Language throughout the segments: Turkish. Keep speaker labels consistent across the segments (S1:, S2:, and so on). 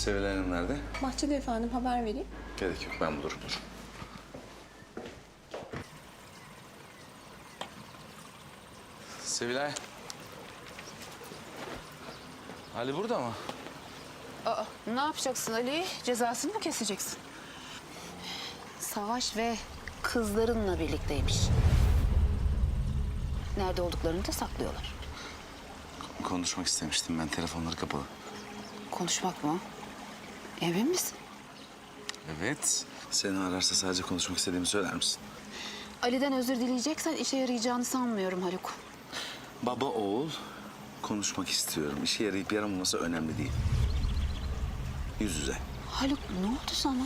S1: Sevilay Hanım nerede?
S2: Bahçede efendim haber vereyim.
S1: Gerek yok ben bulurum dur. Sevilay. Ali burada mı?
S3: Aa, ne yapacaksın Ali? Cezasını mı keseceksin? Savaş ve kızlarınla birlikteymiş. Nerede olduklarını da saklıyorlar.
S1: Konuşmak istemiştim ben telefonları kapalı.
S3: Konuşmak mı? Emin misin?
S1: Evet. Seni ararsa sadece konuşmak istediğimi söyler misin?
S3: Ali'den özür dileyeceksen işe yarayacağını sanmıyorum Haluk.
S1: Baba oğul konuşmak istiyorum. İşe yarayıp yaramaması önemli değil. Yüz yüze.
S3: Haluk ne oldu sana?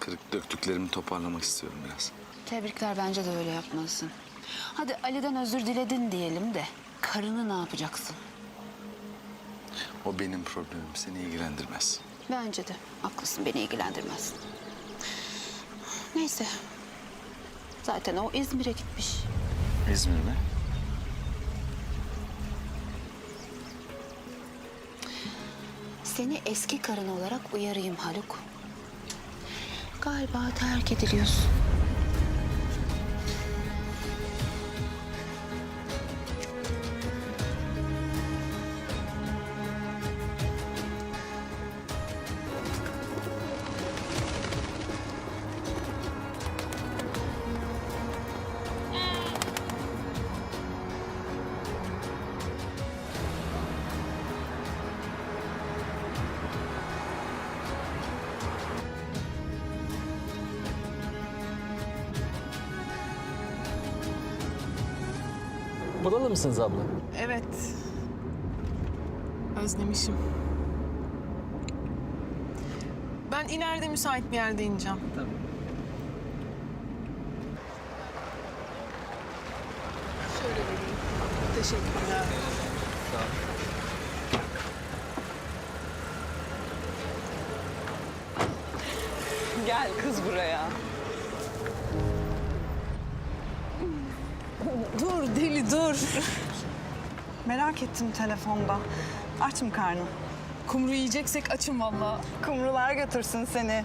S1: Kırık döktüklerimi toparlamak istiyorum biraz.
S3: Tebrikler bence de öyle yapmalısın. Hadi Ali'den özür diledin diyelim de karını ne yapacaksın?
S1: O benim problemim. Seni ilgilendirmez.
S3: Bence de. Haklısın beni ilgilendirmez. Neyse. Zaten o İzmir'e gitmiş.
S1: İzmir mi?
S3: Seni eski karın olarak uyarayım Haluk. Galiba terk ediliyorsun.
S4: Buralı mısınız abla?
S2: Evet. Özlemişim. Ben ileride müsait bir yerde ineceğim.
S4: Tabii.
S2: Şöyle vereyim. Teşekkürler.
S5: Gel kız buraya.
S2: Deli dur.
S5: Merak ettim telefonda. Aç mı karnın?
S2: Kumru yiyeceksek açım valla.
S5: Kumrular götürsün seni.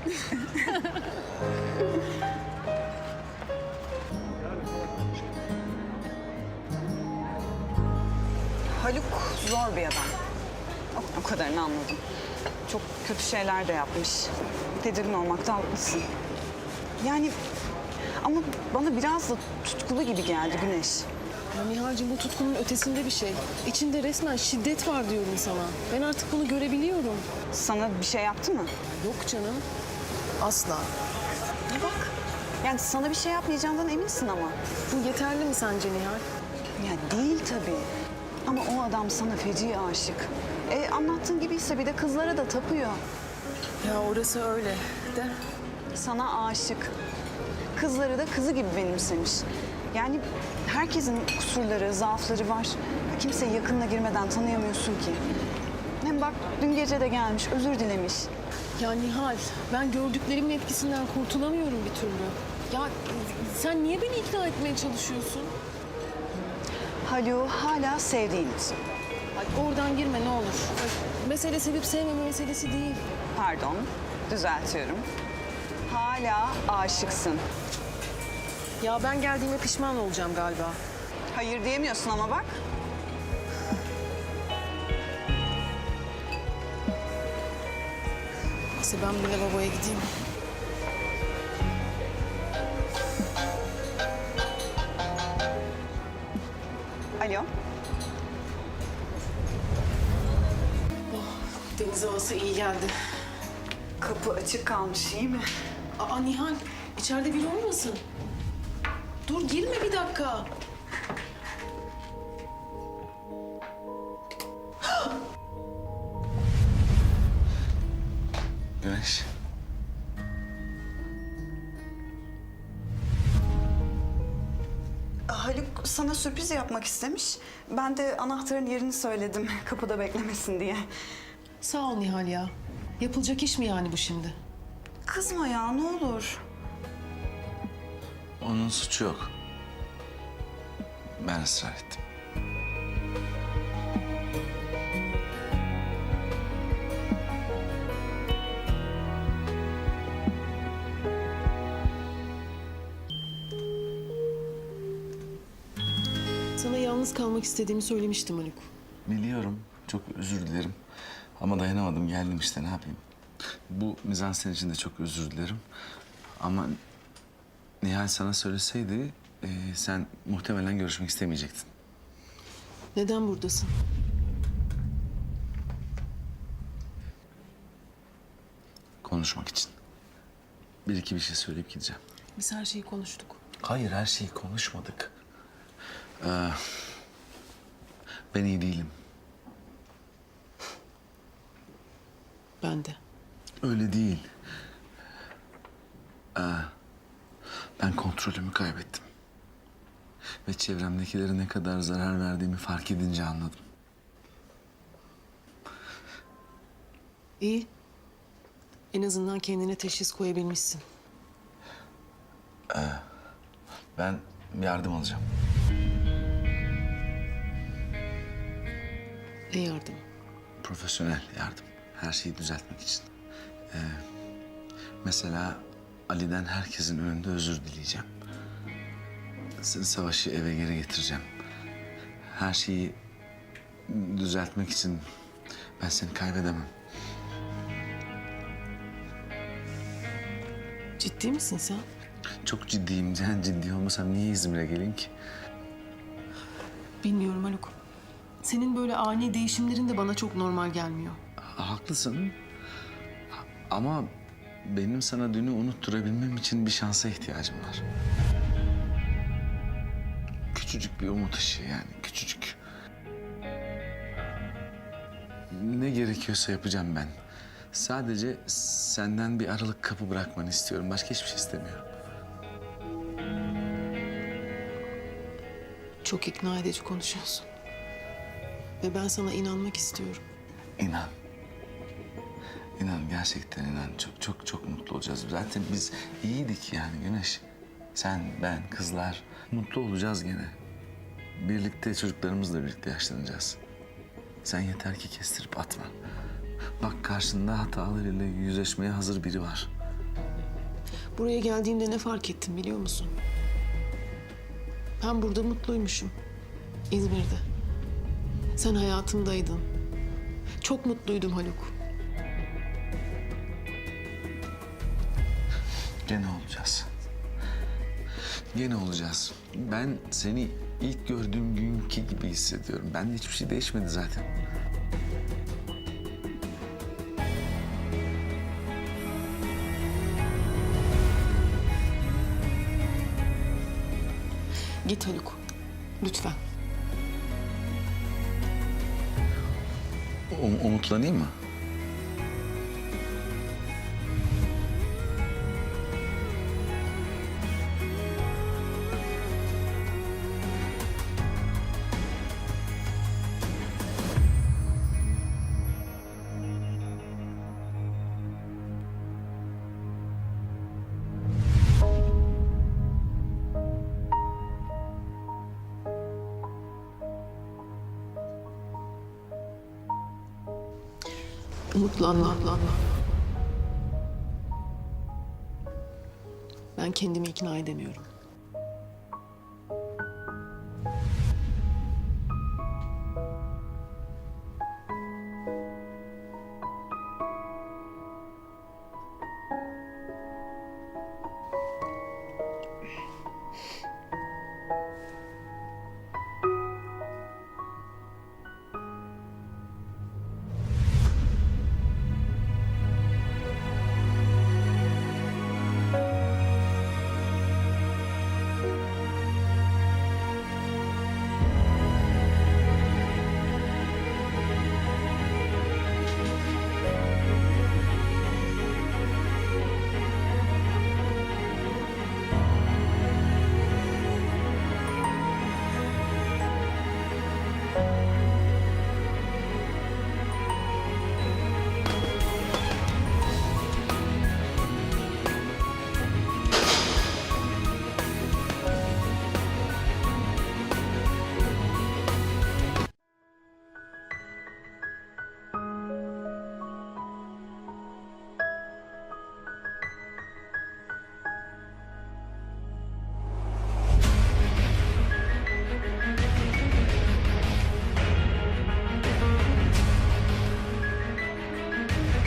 S5: Haluk zor bir adam. O, o kadarını anladım. Çok kötü şeyler de yapmış. Tedirgin olmakta haklısın. Yani ama bana biraz da tutkulu gibi geldi Güneş.
S2: Ya Nihal'cim bu tutkunun ötesinde bir şey. İçinde resmen şiddet var diyorum sana. Ben artık bunu görebiliyorum.
S5: Sana bir şey yaptı mı?
S2: Yok canım. Asla.
S5: Ya bak. Yani sana bir şey yapmayacağından eminsin ama.
S2: Bu yeterli mi sence Nihal?
S5: Ya değil tabii. Ama o adam sana feci aşık. E, anlattığın gibiyse bir de kızlara da tapıyor.
S2: Ya orası öyle. De
S5: Sana aşık. Kızları da kızı gibi benimsemiş. Yani herkesin kusurları, zaafları var. Kimseyi yakınına girmeden tanıyamıyorsun ki. Hem bak dün gece de gelmiş, özür dilemiş.
S2: Ya Nihal, ben gördüklerimin etkisinden kurtulamıyorum bir türlü. Ya sen niye beni ikna etmeye çalışıyorsun?
S5: Haluk'u hala sevdiğin için.
S2: Ay oradan girme ne olur. Mesele sevip sevmeme meselesi değil.
S5: Pardon, düzeltiyorum. Hala aşıksın.
S2: Ya ben geldiğime pişman olacağım galiba.
S5: Hayır diyemiyorsun ama bak.
S2: Neyse ben bir lavaboya gideyim.
S5: Alo.
S2: Deniz havası iyi geldi.
S5: Kapı açık kalmış iyi mi?
S2: Aa Nihal, içeride biri olmasın? Dur girme bir dakika.
S1: Güneş.
S5: Haluk sana sürpriz yapmak istemiş. Ben de anahtarın yerini söyledim kapıda beklemesin diye.
S2: Sağ ol Nihal ya. Yapılacak iş mi yani bu şimdi?
S5: Kızma ya ne olur.
S1: Onun suçu yok. Ben ısrar ettim.
S2: Sana yalnız kalmak istediğimi söylemiştim Haluk.
S1: Biliyorum. Çok özür dilerim. Ama dayanamadım. Geldim işte. Ne yapayım? Bu mizansen için de çok özür dilerim. Ama Nihal sana söyleseydi e, sen muhtemelen görüşmek istemeyecektin.
S2: Neden buradasın?
S1: Konuşmak için. Bir iki bir şey söyleyip gideceğim.
S2: Biz her şeyi konuştuk.
S1: Hayır her şeyi konuşmadık. Ee, ben iyi değilim.
S2: Ben de.
S1: Öyle değil. Ee, ben kontrolümü kaybettim. Ve çevremdekilere ne kadar zarar verdiğimi fark edince anladım.
S2: İyi. En azından kendine teşhis koyabilmişsin.
S1: Ben yardım alacağım.
S2: Ne yardım?
S1: Profesyonel yardım. Her şeyi düzeltmek için. Ee, mesela Ali'den herkesin önünde özür dileyeceğim. S- Savaşı eve geri getireceğim. Her şeyi düzeltmek için ben seni kaybedemem.
S2: Ciddi misin sen?
S1: Çok ciddiyim. Yani ciddi olmasam niye İzmir'e geleyim ki?
S2: Bilmiyorum Haluk. Senin böyle ani değişimlerin de bana çok normal gelmiyor.
S1: Ha- Haklısın. Ama benim sana dünü unutturabilmem için bir şansa ihtiyacım var. Küçücük bir umut ışığı yani küçücük. Ne gerekiyorsa yapacağım ben. Sadece senden bir aralık kapı bırakmanı istiyorum. Başka hiçbir şey istemiyorum.
S2: Çok ikna edici konuşuyorsun. Ve ben sana inanmak istiyorum.
S1: İnan. İnan gerçekten inan. Çok çok çok mutlu olacağız. Zaten biz iyiydik yani Güneş. Sen, ben, kızlar. Mutlu olacağız gene. Birlikte çocuklarımızla birlikte yaşlanacağız. Sen yeter ki kestirip atma. Bak karşında hatalarıyla yüzleşmeye hazır biri var.
S2: Buraya geldiğimde ne fark ettim biliyor musun? Ben burada mutluymuşum. İzmir'de. Sen hayatımdaydın. Çok mutluydum Haluk.
S1: Gene olacağız. Gene olacağız. Ben seni ilk gördüğüm günkü gibi hissediyorum. Bende hiçbir şey değişmedi zaten.
S2: Git Haluk. Lütfen.
S1: Um- umutlanayım mı?
S2: Umutlanma. Umutlanma. Ben kendimi ikna edemiyorum.